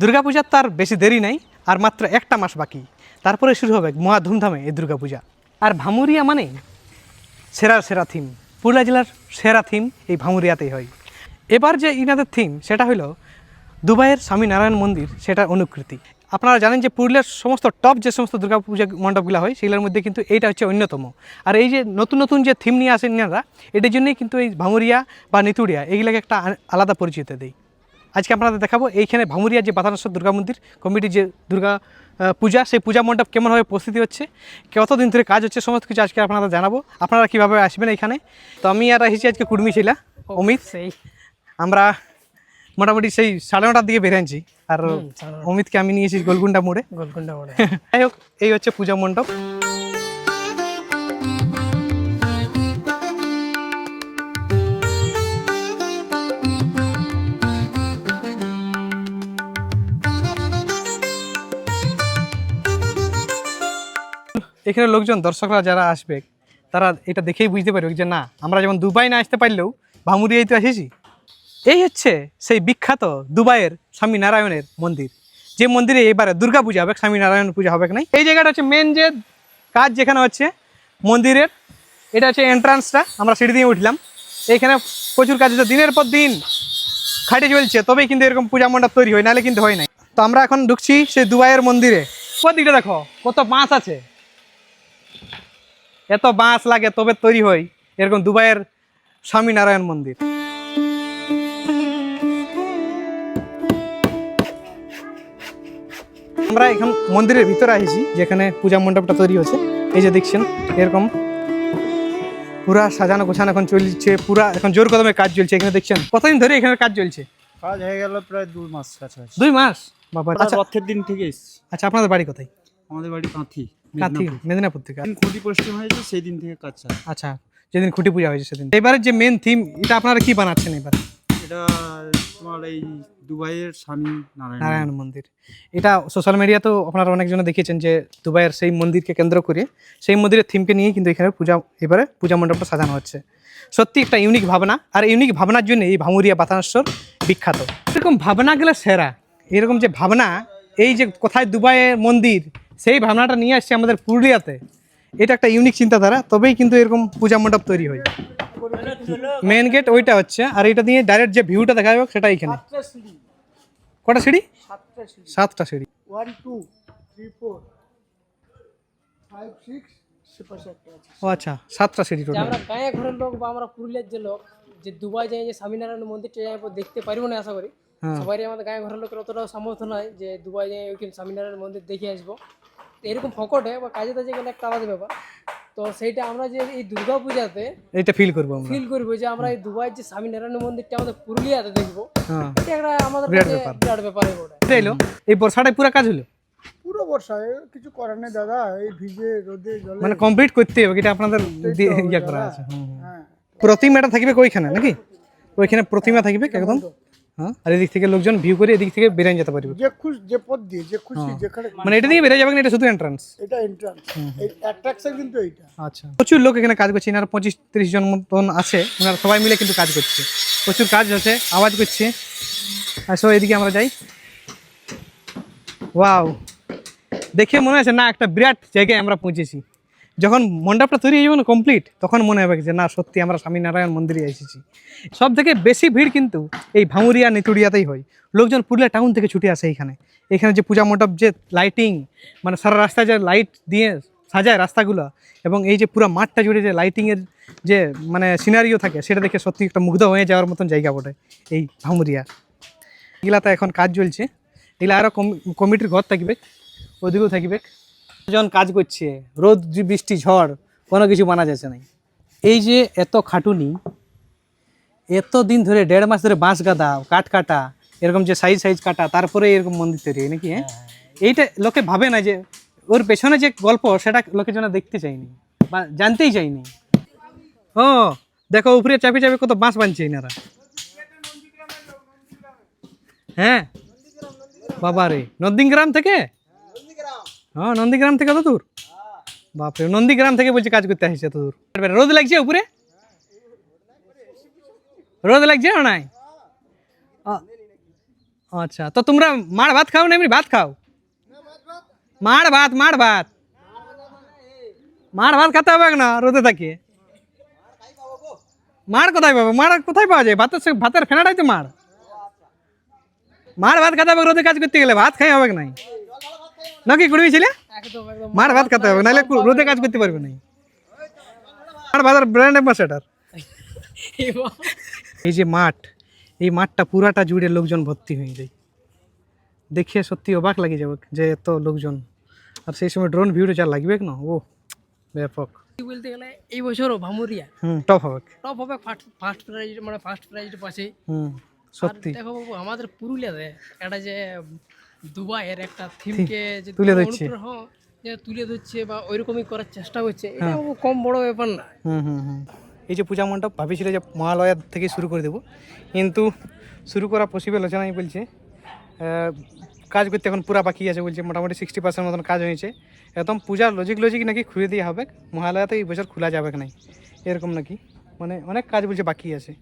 দুর্গাপূজার তার বেশি দেরি নাই, আর মাত্র একটা মাস বাকি। তারপরে শুরু হবে মহা ধুমধামে এই দুর্গাপূজা। আর ভামুরিয়া মানে সেরা সেরা থিম পুরুলিয়া জেলার সেরা থিম এই ভামুরিয়াতেই হয়। এবার যে ইনাদের থিম সেটা হলো দুবাইয়ের স্বামীনারায়ণ মন্দির সেটা অনুকৃতি। আপনারা জানেন যে পুরুলিয়ার সমস্ত টপ যে সমস্ত দুর্গাপূজা মণ্ডপগুলো হয়, সেগুলোর মধ্যে কিন্তু এইটা হচ্ছে অন্যতম। আর এই যে নতুন নতুন যে থিম নিয়ে আসেন ইনারা এটার জন্যই কিন্তু এই ভামুরিয়া বা নিতুড়িয়া এইগুলাকে একটা আলাদা পরিচিত দেয়। আজকে আপনাদের দেখাবো এইখানে ভামুরিয়া যে বাতানেশ্বর দুর্গা মন্দির কমিটির যে দুর্গা পূজা সেই পূজা মণ্ডপ কেমনভাবে প্রস্তুতি হচ্ছে কতদিন ধরে কাজ হচ্ছে সমস্ত কিছু আজকে আপনাদের জানাব। আপনারা কীভাবে আসবেন এখানে তো আমি আর এসেছি আজকে কুর্মি ছিলা অমিত। সেই। আমরা মোটামুটি সেই সাড়ে নটার দিকে বেরিয়েছি আর অমিতকে আমি নিয়েছি গোলকুন্ডা মোড়ে। গোলকুন্ডা মোড়ে। যাই হোক এই হচ্ছে পূজা মণ্ডপ। এখানে লোকজন, দর্শকরা যারা আসবে, তারা এটা দেখেই বুঝতে পারবে যে না, আমরা যেমন দুবাই না আসতে পারলেও ভামুরিয়াই তো এসেছি। এই হচ্ছে সেই বিখ্যাত দুবাইয়ের স্বামী নারায়ণের মন্দির। যে মন্দিরে এবারে দুর্গা পূজা হবে স্বামী নারায়ণ পূজা হবে নাই? এই জায়গাটা হচ্ছে মেন যে কাজ যেখানে হচ্ছে, মন্দিরের, এটা হচ্ছে এন্ট্রান্সটা আমরা সিঁড়ি দিয়ে উঠলাম। এইখানে প্রচুর কাজ হচ্ছে, দিনের পর দিন খাটে চলছে, তবেই কিন্তু এরকম পূজা মণ্ডপ তৈরি হয়, নাহলে কিন্তু হয় নাই। তো আমরা এখন ঢুকছি সেই দুবাইয়ের মন্দিরে। দিকটা দেখো, কত বাঁশ আছে। এত বাঁশ লাগে তবে তৈরি হয়। এরকম দুবাইয়ের স্বামীনারায়ণ মন্দির। আমরা এখন মন্দিরের ভিতরে আসি যেখানে পূজা মণ্ডপটা তৈরি হয়েছে। এই যে দেখছেন এরকম পুরা সাজানো গোছানো এখন চলছে পুরা এখন জোর কদমে কাজ চলছে। এখানে দেখছেন কতদিন ধরে এখানে কাজ চলছে? কাজ হয়ে গেল প্রায় দু মাস কাছাকাছি। দুই মাস? বাবা আচ্ছা। রথের দিন থেকে আচ্ছা আপনাদের বাড়ি কোথায়? আমাদের বাড়ি কাঁথি কাঁথি মেদিনীপুর। থেকে। খুঁটি পশ্চিম হয়েছে সেই দিন থেকে কাজ আচ্ছা যেদিন খুঁটি পূজা হয়েছে সেদিন। এবারে যে মেন থিম এটা আপনারা কি বানাচ্ছেন এবার? এটা তোমার এই দুবাইয়ের স্বামী নারায়ণ। মন্দির। এটা সোশ্যাল মিডিয়াতেও আপনারা অনেকজনে দেখিয়েছেন যে দুবাইয়ের সেই মন্দিরকে কেন্দ্র করে সেই মন্দিরের থিমকে নিয়ে কিন্তু এখানে পূজা এবারে পূজা মণ্ডপটা সাজানো হচ্ছে। সত্যি একটা ইউনিক ভাবনা আর ইউনিক ভাবনার জন্য এই ভামুরিয়া বাতানেশ্বর বিখ্যাত। এরকম ভাবনা গেলে সেরা। এরকম যে ভাবনা এই যে কোথায় দুবাইয়ের মন্দির সেই ভাবনাটা নিয়ে আসছে আমাদের পুরুলিয়াতে। এটা একটা ইউনিক চিন্তাধারা তবেই কিন্তু এরকম পূজা মণ্ডপ তৈরি হয়। মেন গেট ওইটা হচ্ছে আর এটা দিয়ে ডাইরেক্ট যে ভিউটা দেখা যাবে সেটা এখানে। কটা সিঁড়ি? সাতটা সিঁড়ি। One two three four five six ও আচ্ছা সাতটা সিঁড়ি টোটাল আমরা গায়ে ঘরের লোক বা আমরা পুরুলিয়ার যে লোক যে দুবাই যাই যে স্বামীনারায়ণ মন্দিরটা যাই দেখতে পারব না আশা করি। হ্যাঁ। সবারই আমাদের গায়ে ঘরের লোকের অতটাও সামর্থ্য নয় যে দুবাই যাই ওইখানে স্বামীনারায়ণ মন্দির দেখে আসব। এরকম ফকটে বা কাজে তাজে গেলে একটা আলাদা ব্যাপার। তো সেইটা আমরা যে এই দুর্গা পূজাতে এটা ফিল করব আমরা। ফিল করব যে আমরা এই দুবাইয়ের যে স্বামীনারায়ণ মন্দিরটা আমাদের পুরুলিয়াতে দেখব হ্যাঁ। এটা একটা আমাদের বিরাট ব্যাপার। বিরাট ব্যাপার ওটা এটা এলো? এই বর্ষাটায় পুরো কাজ হলো? পুরো বর্ষায় কিছু করার নেই দাদা এই ভিজে রোদে জলে মানে কমপ্লিট করতে হবে এটা আপনাদের দিয়ে ইয়ে করা আছে। হ্যাঁ। প্রতিমাটা থাকবে ওইখানে নাকি? ওইখানে প্রতিমা থাকবে একদম? হ্যাঁ? আর এদিক থেকে লোকজন ভিউ করে এদিক থেকে বেরিয়ে যেতে পারবে। যে খুশি যে পথ দিয়ে যে খুশি যেখানে মানে এটা দিয়ে বেরিয়ে যাবে না এটা শুধু এন্ট্রান্স এটা এন্ট্রান্স অ্যাট্রাকশন কিন্তু এইটা। আচ্ছা। প্রচুর লোক এখানে কাজ করছে এনার পঁচিশ তিরিশ জন মতন আছে ওনারা সবাই মিলে কিন্তু কাজ করছে। প্রচুর কাজ হচ্ছে আওয়াজ করছে। আসো এদিকে আমরা যাই। ওয়াও দেখে মনে হচ্ছে না একটা বিরাট জায়গায় আমরা পৌঁছেছি। যখন মণ্ডপটা তৈরি হয়ে যাবে না কমপ্লিট তখন মনে হবে যে, না, সত্যি আমরা স্বামীনারায়ণ মন্দিরে এসেছি। সব থেকে বেশি ভিড় কিন্তু এই ভাঙুরিয়া নিতুড়িয়াতেই হয়। লোকজন পুরুলিয়া টাউন থেকে ছুটে আসে এখানে এখানে যে পূজা মণ্ডপ, যে লাইটিং মানে সারা রাস্তায় যে লাইট দিয়ে সাজায় রাস্তাগুলো, এবং এই যে পুরো মাঠটা জুড়ে যে লাইটিংয়ের যে মানে সিনারিও থাকে, সেটা দেখে সত্যি একটা মুগ্ধ হয়ে যাওয়ার মতন জায়গা বটে এই ভাঙুরিয়া। এগুলাতে এখন কাজ চলছে। এগুলো আরও কমিটির ঘর থাকবে, ওদিকেও থাকবে। জন কাজ করছে রোদ বৃষ্টি ঝড় কোনো কিছু মানা যাচ্ছে না। এই যে এত খাটুনি এত দিন ধরে দেড় মাস ধরে বাঁশ গাদা কাঠ কাটা এরকম যে সাইজ সাইজ কাটা তারপরে এরকম মন্দির তৈরি হয় নাকি হ্যাঁ? এইটা লোকে ভাবে না যে ওর পেছনে যে গল্প সেটা লোকে যেন দেখতে চাইনি বা জানতেই চাইনি। ও দেখো উপরে চাপে চাপে কত বাঁশ বানছে এনারা। হ্যাঁ? বাবা রে নন্দীগ্রাম থেকে? হ্যাঁ নন্দীগ্রাম থেকে কত দূর বাপরে নন্দীগ্রাম থেকে বলছে কাজ করতে আসছে এত দূর রোদ লাগছে উপরে রোদ লাগছে না নাই ও- আচ্ছা তো তোমরা মার ভাত খাও না এমনি ভাত খাও মার ভাত মার ভাত মার ভাত খেতে হবে না রোদে থাকে মার কোথায় পাবো মার কোথায় পাওয়া যায় ভাতের সঙ্গে- ভাতের ফেনাটাই তো মার মার ভাত খেতে হবে রোদে কাজ করতে গেলে ভাত খাই হবে নাই নাকি কুড়ি ছিলে? মার ভাত খেতে হবে নাহলে রোদে কাজ করতে পারবে না মার ভাতের ব্র্যান্ড অ্যাম্বাসেডার এই যে মাঠ এই মাঠটা পুরাটা জুড়ে লোকজন ভর্তি হয়ে যায়। দেখিয়ে সত্যি অবাক লাগে যাবে যে এত লোকজন। আর সেই সময় ড্রোন ভিউটা যা লাগবে না ও ব্যাপক। বলতে গেলে এই বছরও ভামুরিয়া। হুম টপ হবে। টপ হবে ফার্স্ট ফার্স্ট প্রাইজ মানে ফার্স্ট প্রাইজ পাশে সত্যি। দেখো আমাদের পুরুলিয়াতে একটা যে দুবাইয়ের একটা থিমকে যে তুলে ধরছে। হ্যাঁ, যে তুলে ধরছে বা ওইরকমই করার চেষ্টা করছে এটা কম বড় ব্যাপার না। হুম হুম হুম। এই যে পূজা মণ্ডপ ভাবেছিল যে মহালয়া থেকে শুরু করে দেবো কিন্তু শুরু করা পসিবল হচ্ছে না বলছে। কাজ করতে এখন পুরা বাকি আছে বলছে মোটামুটি সিক্সটি পার্সেন্ট মতন কাজ হয়েছে। একদম পূজার লজিক লজিক নাকি খুলে দেওয়া হবে মহালয়াতে এই বছর খোলা যাবে নাই এরকম নাকি? মানে অনেক কাজ বলছে বাকি আছে।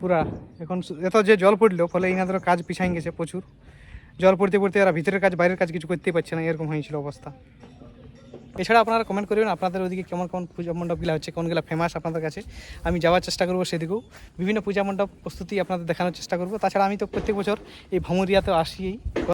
পুরা এখন এত যে জল পড়ল ফলে ইনাদের কাজ পিছাই গেছে প্রচুর। জল পড়তে পড়তে এরা ভিতরের কাজ, বাইরের কাজ কিছু করতেই পারছে না, এরকম হয়েছিল অবস্থা। এছাড়া আপনারা কমেন্ট করবেন, আপনাদের ওদিকে কেমন কেমন পূজা মণ্ডপগুলো হচ্ছে, কোনগুলো ফেমাস আপনাদের কাছে? আমি যাওয়ার চেষ্টা করব সেদিকেও। বিভিন্ন পূজা মণ্ডপ প্রস্তুতি আপনাদের দেখানোর চেষ্টা করব। তাছাড়া আমি তো প্রত্যেক বছর এই ভামুরিয়াতে আসিই